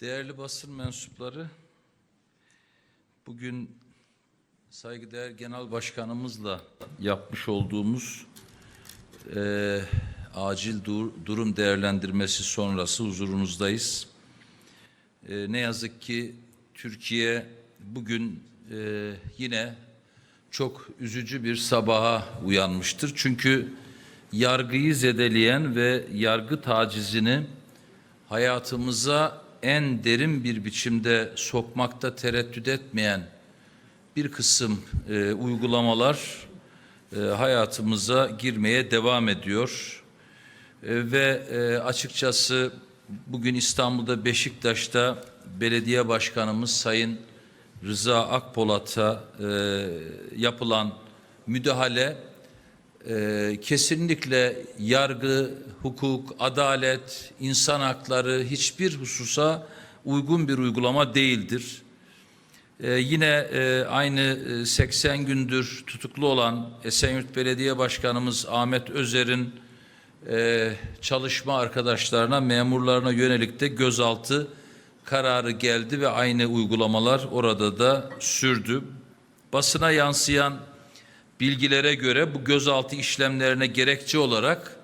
Değerli basın mensupları, bugün saygıdeğer Genel Başkanımızla yapmış olduğumuz eee, acil dur- durum değerlendirmesi sonrası huzurunuzdayız. Eee, ne yazık ki Türkiye bugün eee, yine çok üzücü bir sabaha uyanmıştır. Çünkü yargıyı zedeleyen ve yargı tacizini hayatımıza en derin bir biçimde sokmakta tereddüt etmeyen bir kısım e, uygulamalar e, hayatımıza girmeye devam ediyor. E, ve e, açıkçası bugün İstanbul'da Beşiktaş'ta belediye başkanımız Sayın Rıza Akpolat'a e, yapılan müdahale e, kesinlikle yargı, hukuk, adalet, insan hakları hiçbir hususa uygun bir uygulama değildir. Ee, yine e, aynı e, 80 gündür tutuklu olan Esenyurt Belediye Başkanımız Ahmet Özer'in e, çalışma arkadaşlarına, memurlarına yönelik de gözaltı kararı geldi ve aynı uygulamalar orada da sürdü. Basına yansıyan bilgilere göre bu gözaltı işlemlerine gerekçe olarak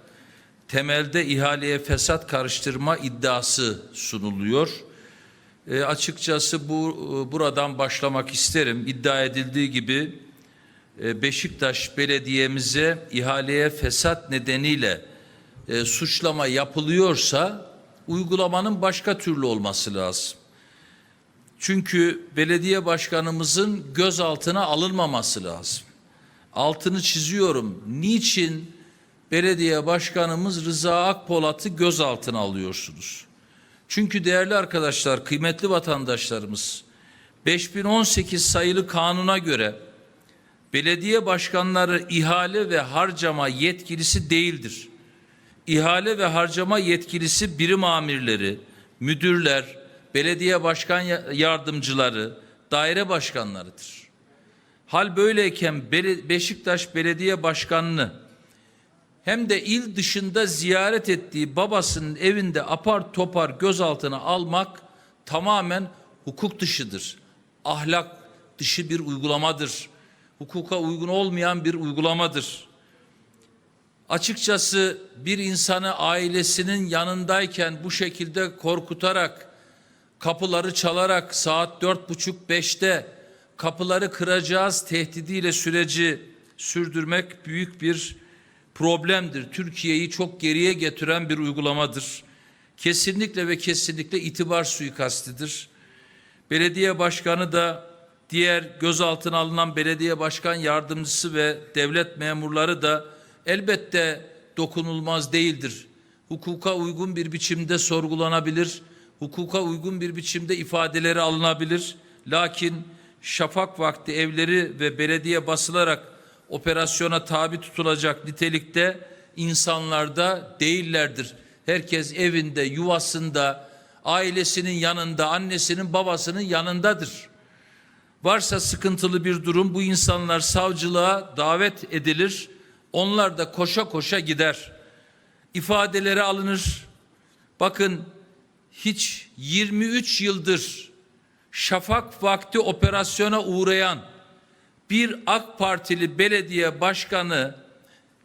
temelde ihaleye fesat karıştırma iddiası sunuluyor. E, açıkçası bu e, buradan başlamak isterim. İddia edildiği gibi e, Beşiktaş Belediye'mize ihaleye fesat nedeniyle e, suçlama yapılıyorsa uygulamanın başka türlü olması lazım. Çünkü belediye başkanımızın gözaltına alınmaması lazım. Altını çiziyorum. Niçin belediye başkanımız Rıza Akpolat'ı gözaltına alıyorsunuz? Çünkü değerli arkadaşlar, kıymetli vatandaşlarımız 5018 sayılı kanuna göre belediye başkanları ihale ve harcama yetkilisi değildir. İhale ve harcama yetkilisi birim amirleri, müdürler, belediye başkan ya- yardımcıları, daire başkanlarıdır. Hal böyleyken Beşiktaş Belediye Başkanı'nı hem de il dışında ziyaret ettiği babasının evinde apar topar gözaltına almak tamamen hukuk dışıdır. Ahlak dışı bir uygulamadır. Hukuka uygun olmayan bir uygulamadır. Açıkçası bir insanı ailesinin yanındayken bu şekilde korkutarak, kapıları çalarak saat dört buçuk beşte kapıları kıracağız tehdidiyle süreci sürdürmek büyük bir problemdir. Türkiye'yi çok geriye getiren bir uygulamadır. Kesinlikle ve kesinlikle itibar suikastidir. Belediye başkanı da diğer gözaltına alınan belediye başkan yardımcısı ve devlet memurları da elbette dokunulmaz değildir. Hukuka uygun bir biçimde sorgulanabilir, hukuka uygun bir biçimde ifadeleri alınabilir. Lakin şafak vakti evleri ve belediye basılarak operasyona tabi tutulacak nitelikte insanlarda değillerdir. Herkes evinde, yuvasında, ailesinin yanında, annesinin, babasının yanındadır. Varsa sıkıntılı bir durum bu insanlar savcılığa davet edilir. Onlar da koşa koşa gider. İfadeleri alınır. Bakın hiç 23 yıldır şafak vakti operasyona uğrayan bir AK Partili belediye başkanı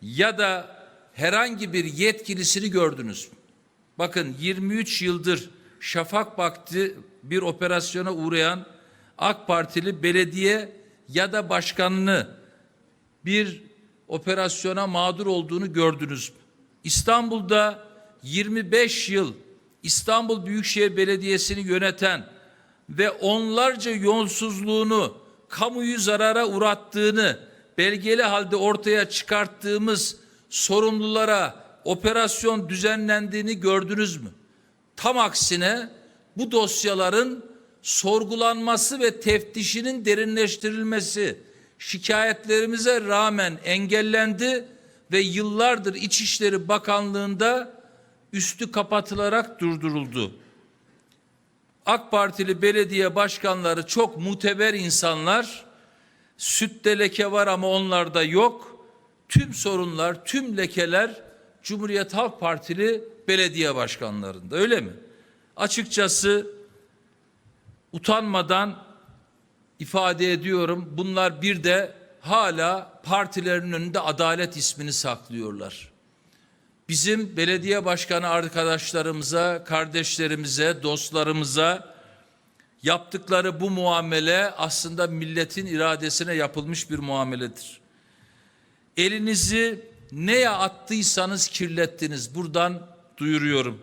ya da herhangi bir yetkilisini gördünüz mü? Bakın 23 yıldır şafak vakti bir operasyona uğrayan AK Partili belediye ya da başkanını bir operasyona mağdur olduğunu gördünüz mü? İstanbul'da 25 yıl İstanbul Büyükşehir Belediyesi'ni yöneten ve onlarca yolsuzluğunu kamuyu zarara uğrattığını belgeli halde ortaya çıkarttığımız sorumlulara operasyon düzenlendiğini gördünüz mü? Tam aksine bu dosyaların sorgulanması ve teftişinin derinleştirilmesi şikayetlerimize rağmen engellendi ve yıllardır İçişleri Bakanlığı'nda üstü kapatılarak durduruldu. AK Partili belediye başkanları çok muteber insanlar. Sütte leke var ama onlarda yok. Tüm sorunlar, tüm lekeler Cumhuriyet Halk Partili belediye başkanlarında öyle mi? Açıkçası utanmadan ifade ediyorum. Bunlar bir de hala partilerin önünde adalet ismini saklıyorlar. Bizim belediye başkanı arkadaşlarımıza, kardeşlerimize, dostlarımıza yaptıkları bu muamele aslında milletin iradesine yapılmış bir muameledir. Elinizi neye attıysanız kirlettiniz. Buradan duyuruyorum.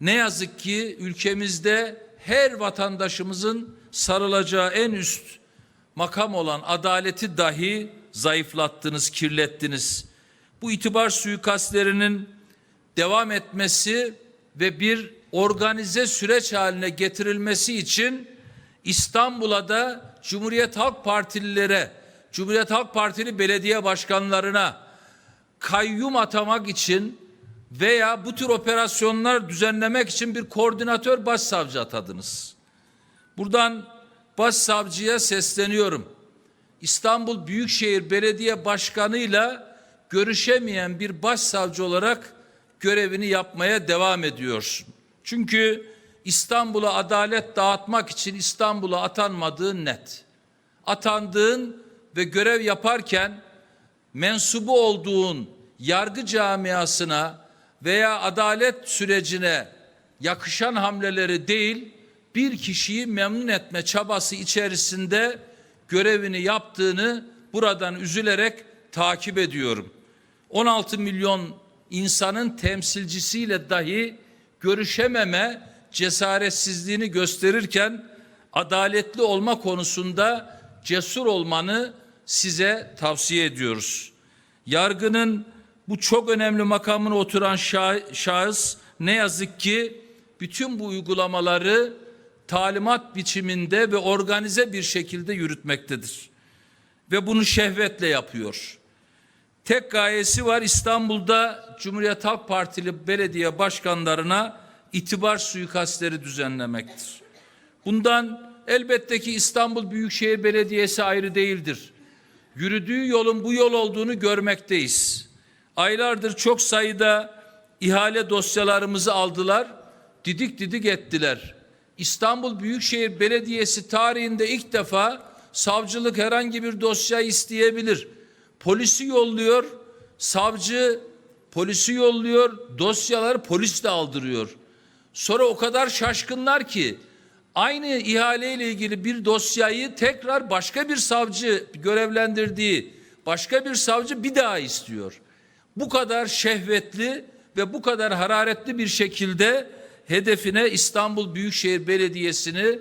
Ne yazık ki ülkemizde her vatandaşımızın sarılacağı en üst makam olan adaleti dahi zayıflattınız, kirlettiniz. Bu itibar suikastlerinin devam etmesi ve bir organize süreç haline getirilmesi için İstanbul'a da Cumhuriyet Halk Partililere, Cumhuriyet Halk Partili belediye başkanlarına kayyum atamak için veya bu tür operasyonlar düzenlemek için bir koordinatör başsavcı atadınız. Buradan başsavcıya sesleniyorum. İstanbul Büyükşehir Belediye Başkanı'yla görüşemeyen bir başsavcı olarak görevini yapmaya devam ediyorsun. Çünkü İstanbul'a adalet dağıtmak için İstanbul'a atanmadığın net. Atandığın ve görev yaparken mensubu olduğun yargı camiasına veya adalet sürecine yakışan hamleleri değil, bir kişiyi memnun etme çabası içerisinde görevini yaptığını buradan üzülerek takip ediyorum. 16 milyon insanın temsilcisiyle dahi görüşememe cesaretsizliğini gösterirken adaletli olma konusunda cesur olmanı size tavsiye ediyoruz. Yargının bu çok önemli makamına oturan şah- şahıs ne yazık ki bütün bu uygulamaları talimat biçiminde ve organize bir şekilde yürütmektedir. Ve bunu şehvetle yapıyor. Tek gayesi var İstanbul'da Cumhuriyet Halk Partili belediye başkanlarına itibar suikastleri düzenlemektir. Bundan elbette ki İstanbul Büyükşehir Belediyesi ayrı değildir. Yürüdüğü yolun bu yol olduğunu görmekteyiz. Aylardır çok sayıda ihale dosyalarımızı aldılar, didik didik ettiler. İstanbul Büyükşehir Belediyesi tarihinde ilk defa savcılık herhangi bir dosya isteyebilir. Polisi yolluyor, savcı polisi yolluyor, dosyaları polis de aldırıyor. Sonra o kadar şaşkınlar ki aynı ihaleyle ilgili bir dosyayı tekrar başka bir savcı görevlendirdiği başka bir savcı bir daha istiyor. Bu kadar şehvetli ve bu kadar hararetli bir şekilde hedefine İstanbul Büyükşehir Belediyesi'ni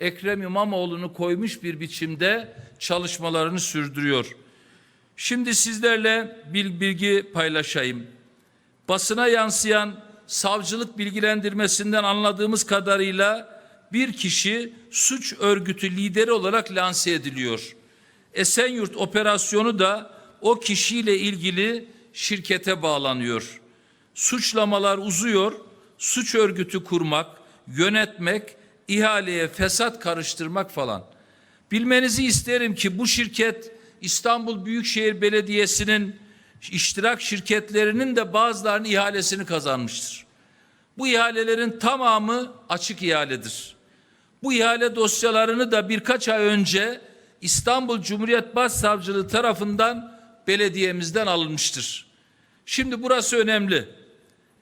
Ekrem İmamoğlu'nu koymuş bir biçimde çalışmalarını sürdürüyor. Şimdi sizlerle bir bilgi paylaşayım. Basına yansıyan savcılık bilgilendirmesinden anladığımız kadarıyla bir kişi suç örgütü lideri olarak lanse ediliyor. Esenyurt operasyonu da o kişiyle ilgili şirkete bağlanıyor. Suçlamalar uzuyor, suç örgütü kurmak, yönetmek, ihaleye fesat karıştırmak falan. Bilmenizi isterim ki bu şirket İstanbul Büyükşehir Belediyesi'nin iştirak şirketlerinin de bazılarının ihalesini kazanmıştır. Bu ihalelerin tamamı açık ihaledir. Bu ihale dosyalarını da birkaç ay önce İstanbul Cumhuriyet Başsavcılığı tarafından belediyemizden alınmıştır. Şimdi burası önemli.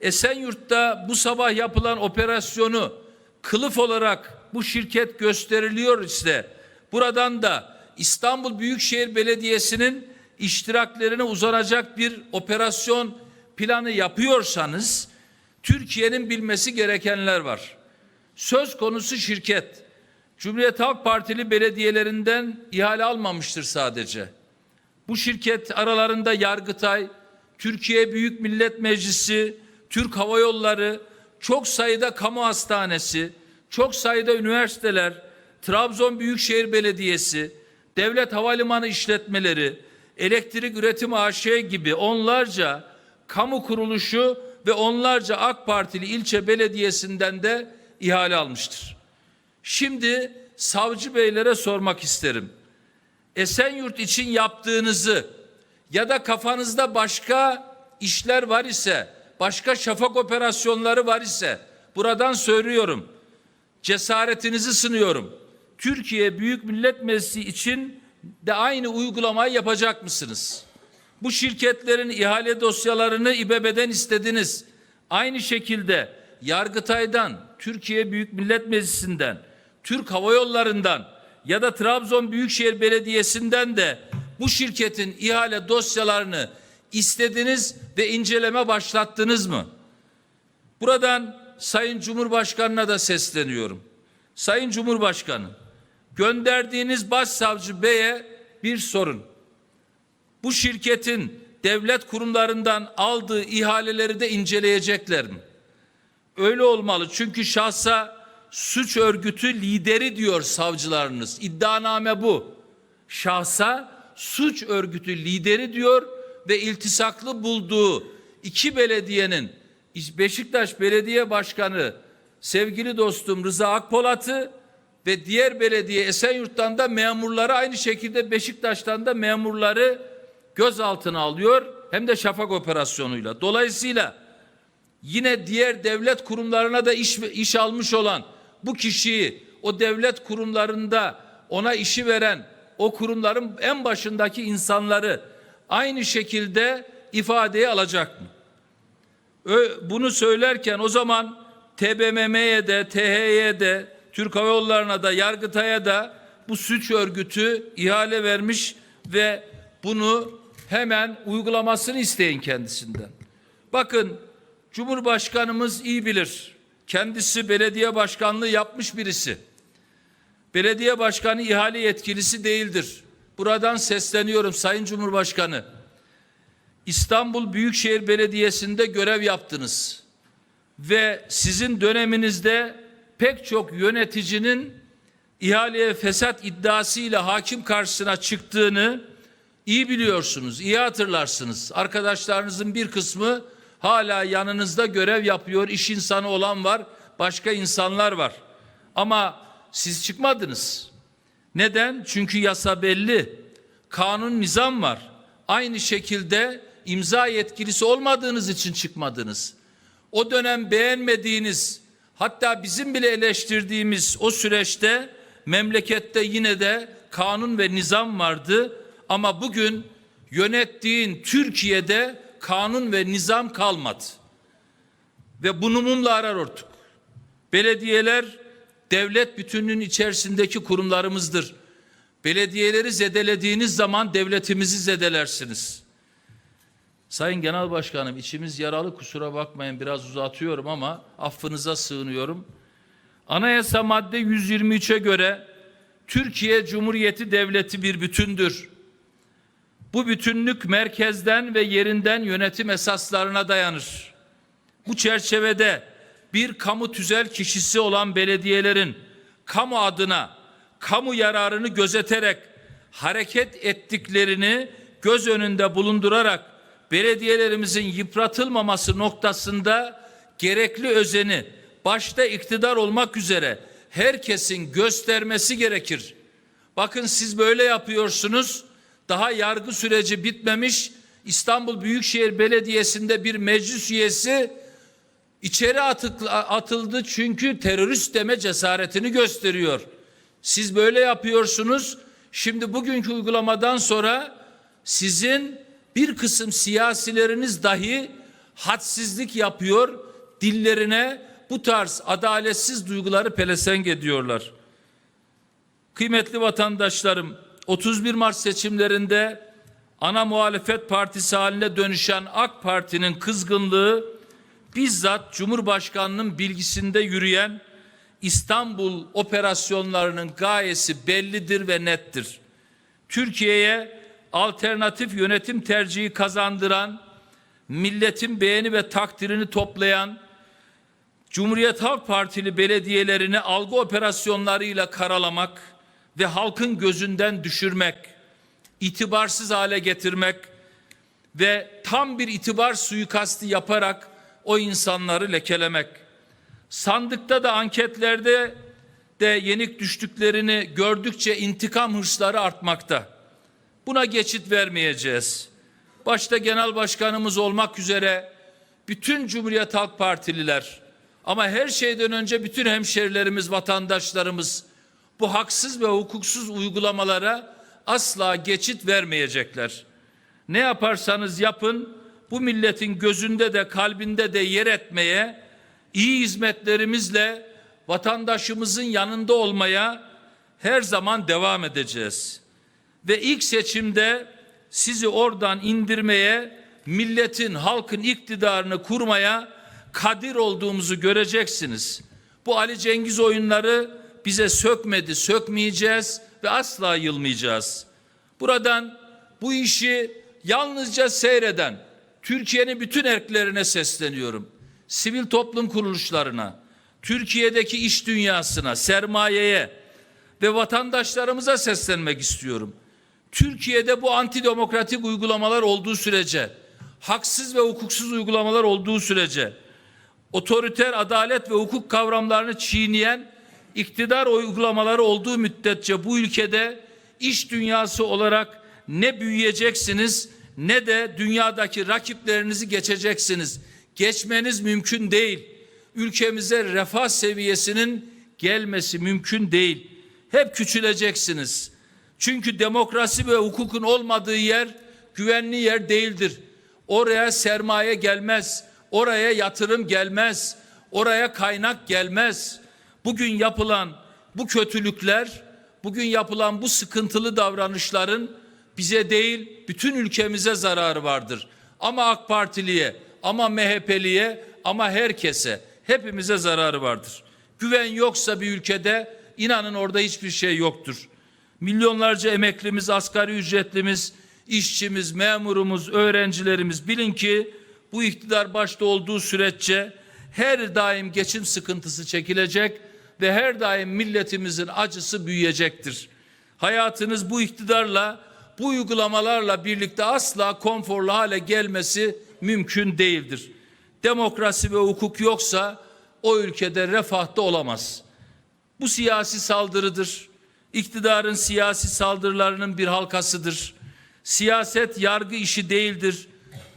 Esenyurt'ta bu sabah yapılan operasyonu kılıf olarak bu şirket gösteriliyor ise buradan da İstanbul Büyükşehir Belediyesi'nin iştiraklerine uzanacak bir operasyon planı yapıyorsanız Türkiye'nin bilmesi gerekenler var. Söz konusu şirket Cumhuriyet Halk Partili belediyelerinden ihale almamıştır sadece. Bu şirket aralarında Yargıtay, Türkiye Büyük Millet Meclisi, Türk Hava Yolları, çok sayıda kamu hastanesi, çok sayıda üniversiteler, Trabzon Büyükşehir Belediyesi, devlet havalimanı işletmeleri, elektrik üretim AŞ gibi onlarca kamu kuruluşu ve onlarca AK Partili ilçe belediyesinden de ihale almıştır. Şimdi savcı beylere sormak isterim. Esenyurt için yaptığınızı ya da kafanızda başka işler var ise, başka şafak operasyonları var ise buradan söylüyorum. cesaretinizi sınıyorum. Türkiye Büyük Millet Meclisi için de aynı uygulamayı yapacak mısınız? Bu şirketlerin ihale dosyalarını İBB'den istediniz. Aynı şekilde Yargıtay'dan, Türkiye Büyük Millet Meclisi'nden, Türk Hava Yolları'ndan ya da Trabzon Büyükşehir Belediyesi'nden de bu şirketin ihale dosyalarını istediniz ve inceleme başlattınız mı? Buradan Sayın Cumhurbaşkanı'na da sesleniyorum. Sayın Cumhurbaşkanı, gönderdiğiniz Başsavcı Bey'e bir sorun. Bu şirketin devlet kurumlarından aldığı ihaleleri de inceleyecekler mi? Öyle olmalı çünkü şahsa suç örgütü lideri diyor savcılarınız. İddianame bu. Şahsa suç örgütü lideri diyor ve iltisaklı bulduğu iki belediyenin Beşiktaş Belediye Başkanı sevgili dostum Rıza Akpolat'ı ve diğer belediye Esenyurt'tan da memurları aynı şekilde Beşiktaş'tan da memurları gözaltına alıyor hem de şafak operasyonuyla. Dolayısıyla yine diğer devlet kurumlarına da iş, iş almış olan bu kişiyi o devlet kurumlarında ona işi veren o kurumların en başındaki insanları aynı şekilde ifadeye alacak mı? Bunu söylerken o zaman TBMM'ye de, THY'ye de, Türk Hava Yolları'na da, Yargıtay'a da bu suç örgütü ihale vermiş ve bunu hemen uygulamasını isteyin kendisinden. Bakın Cumhurbaşkanımız iyi bilir. Kendisi belediye başkanlığı yapmış birisi. Belediye başkanı ihale yetkilisi değildir. Buradan sesleniyorum Sayın Cumhurbaşkanı. İstanbul Büyükşehir Belediyesi'nde görev yaptınız. Ve sizin döneminizde pek çok yöneticinin ihaleye fesat iddiasıyla hakim karşısına çıktığını iyi biliyorsunuz, iyi hatırlarsınız. Arkadaşlarınızın bir kısmı hala yanınızda görev yapıyor, iş insanı olan var, başka insanlar var. Ama siz çıkmadınız. Neden? Çünkü yasa belli. Kanun nizam var. Aynı şekilde imza yetkilisi olmadığınız için çıkmadınız. O dönem beğenmediğiniz hatta bizim bile eleştirdiğimiz o süreçte memlekette yine de kanun ve nizam vardı ama bugün yönettiğin Türkiye'de kanun ve nizam kalmadı. Ve bunu mumla arar ortuk. Belediyeler devlet bütünlüğünün içerisindeki kurumlarımızdır. Belediyeleri zedelediğiniz zaman devletimizi zedelersiniz. Sayın Genel Başkanım içimiz yaralı kusura bakmayın biraz uzatıyorum ama affınıza sığınıyorum. Anayasa madde 123'e göre Türkiye Cumhuriyeti Devleti bir bütündür. Bu bütünlük merkezden ve yerinden yönetim esaslarına dayanır. Bu çerçevede bir kamu tüzel kişisi olan belediyelerin kamu adına kamu yararını gözeterek hareket ettiklerini göz önünde bulundurarak belediyelerimizin yıpratılmaması noktasında gerekli özeni başta iktidar olmak üzere herkesin göstermesi gerekir. Bakın siz böyle yapıyorsunuz. Daha yargı süreci bitmemiş İstanbul Büyükşehir Belediyesi'nde bir meclis üyesi içeri atıldı çünkü terörist deme cesaretini gösteriyor. Siz böyle yapıyorsunuz. Şimdi bugünkü uygulamadan sonra sizin bir kısım siyasileriniz dahi hadsizlik yapıyor. Dillerine bu tarz adaletsiz duyguları pelesenk ediyorlar. Kıymetli vatandaşlarım, 31 Mart seçimlerinde ana muhalefet partisi haline dönüşen AK Parti'nin kızgınlığı bizzat Cumhurbaşkanının bilgisinde yürüyen İstanbul operasyonlarının gayesi bellidir ve nettir. Türkiye'ye alternatif yönetim tercihi kazandıran, milletin beğeni ve takdirini toplayan Cumhuriyet Halk Partili belediyelerini algı operasyonlarıyla karalamak ve halkın gözünden düşürmek, itibarsız hale getirmek ve tam bir itibar suikasti yaparak o insanları lekelemek. Sandıkta da anketlerde de yenik düştüklerini gördükçe intikam hırsları artmakta. Buna geçit vermeyeceğiz. Başta genel başkanımız olmak üzere bütün Cumhuriyet Halk Partililer Ama her şeyden önce bütün hemşerilerimiz, vatandaşlarımız bu haksız ve hukuksuz uygulamalara asla geçit vermeyecekler. Ne yaparsanız yapın bu milletin gözünde de kalbinde de yer etmeye, iyi hizmetlerimizle vatandaşımızın yanında olmaya her zaman devam edeceğiz. Ve ilk seçimde sizi oradan indirmeye, milletin, halkın iktidarını kurmaya kadir olduğumuzu göreceksiniz. Bu Ali Cengiz oyunları bize sökmedi, sökmeyeceğiz ve asla yılmayacağız. Buradan bu işi yalnızca seyreden Türkiye'nin bütün erklerine sesleniyorum. Sivil toplum kuruluşlarına, Türkiye'deki iş dünyasına, sermayeye ve vatandaşlarımıza seslenmek istiyorum. Türkiye'de bu antidemokratik uygulamalar olduğu sürece, haksız ve hukuksuz uygulamalar olduğu sürece, otoriter adalet ve hukuk kavramlarını çiğneyen iktidar uygulamaları olduğu müddetçe bu ülkede iş dünyası olarak ne büyüyeceksiniz ne de dünyadaki rakiplerinizi geçeceksiniz. Geçmeniz mümkün değil. Ülkemize refah seviyesinin gelmesi mümkün değil. Hep küçüleceksiniz. Çünkü demokrasi ve hukukun olmadığı yer güvenli yer değildir. Oraya sermaye gelmez. Oraya yatırım gelmez. Oraya kaynak gelmez. Bugün yapılan bu kötülükler, bugün yapılan bu sıkıntılı davranışların bize değil bütün ülkemize zararı vardır. Ama AK Partiliye, ama MHP'liye, ama herkese, hepimize zararı vardır. Güven yoksa bir ülkede inanın orada hiçbir şey yoktur. Milyonlarca emeklimiz, asgari ücretlimiz, işçimiz, memurumuz, öğrencilerimiz bilin ki bu iktidar başta olduğu süreççe her daim geçim sıkıntısı çekilecek ve her daim milletimizin acısı büyüyecektir. Hayatınız bu iktidarla, bu uygulamalarla birlikte asla konforlu hale gelmesi mümkün değildir. Demokrasi ve hukuk yoksa o ülkede refahta olamaz. Bu siyasi saldırıdır. İktidarın siyasi saldırılarının bir halkasıdır. Siyaset yargı işi değildir.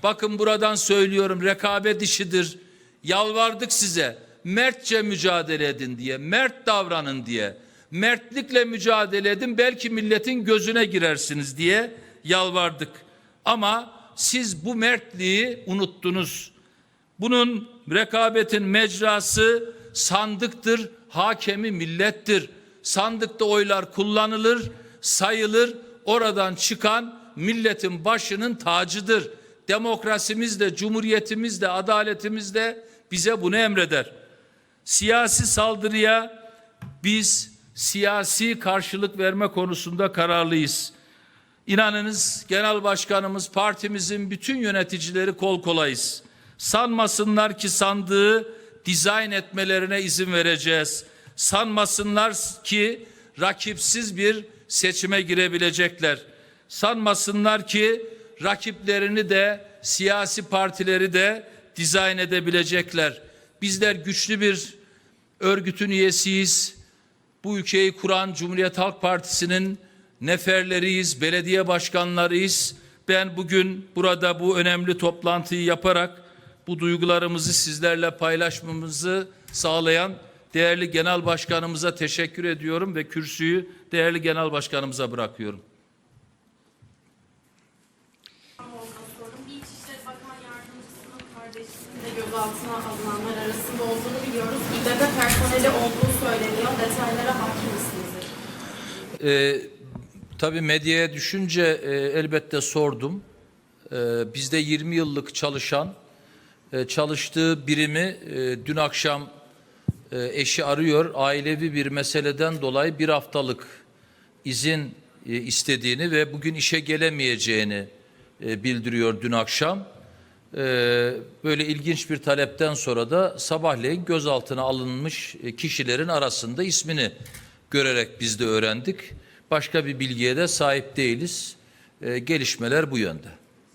Bakın buradan söylüyorum rekabet işidir. Yalvardık size mertçe mücadele edin diye, mert davranın diye. Mertlikle mücadele edin belki milletin gözüne girersiniz diye yalvardık. Ama siz bu mertliği unuttunuz. Bunun rekabetin mecrası sandıktır, hakemi millettir. Sandıkta oylar kullanılır, sayılır. Oradan çıkan milletin başının tacıdır. Demokrasimiz de, cumhuriyetimiz de, adaletimiz de bize bunu emreder. Siyasi saldırıya biz siyasi karşılık verme konusunda kararlıyız. İnanınız genel başkanımız partimizin bütün yöneticileri kol kolayız. Sanmasınlar ki sandığı dizayn etmelerine izin vereceğiz. Sanmasınlar ki rakipsiz bir seçime girebilecekler. Sanmasınlar ki rakiplerini de siyasi partileri de dizayn edebilecekler. Bizler güçlü bir örgütün üyesiyiz. Bu ülkeyi kuran Cumhuriyet Halk Partisi'nin neferleriyiz, belediye başkanlarıyız. Ben bugün burada bu önemli toplantıyı yaparak bu duygularımızı sizlerle paylaşmamızı sağlayan değerli genel başkanımıza teşekkür ediyorum ve kürsüyü değerli genel başkanımıza bırakıyorum. gözaltına alınanlar arasında olduğunu biliyoruz. İBB personeli olduğu söyleniyor. Detaylara hakim misinizdir? Ee, tabii medyaya düşünce e, elbette sordum. Ee, bizde 20 yıllık çalışan, e, çalıştığı birimi e, dün akşam e, eşi arıyor. Ailevi bir meseleden dolayı bir haftalık izin e, istediğini ve bugün işe gelemeyeceğini e, bildiriyor dün akşam. E, böyle ilginç bir talepten sonra da sabahleyin gözaltına alınmış e, kişilerin arasında ismini görerek biz de öğrendik. Başka bir bilgiye de sahip değiliz. E, gelişmeler bu yönde.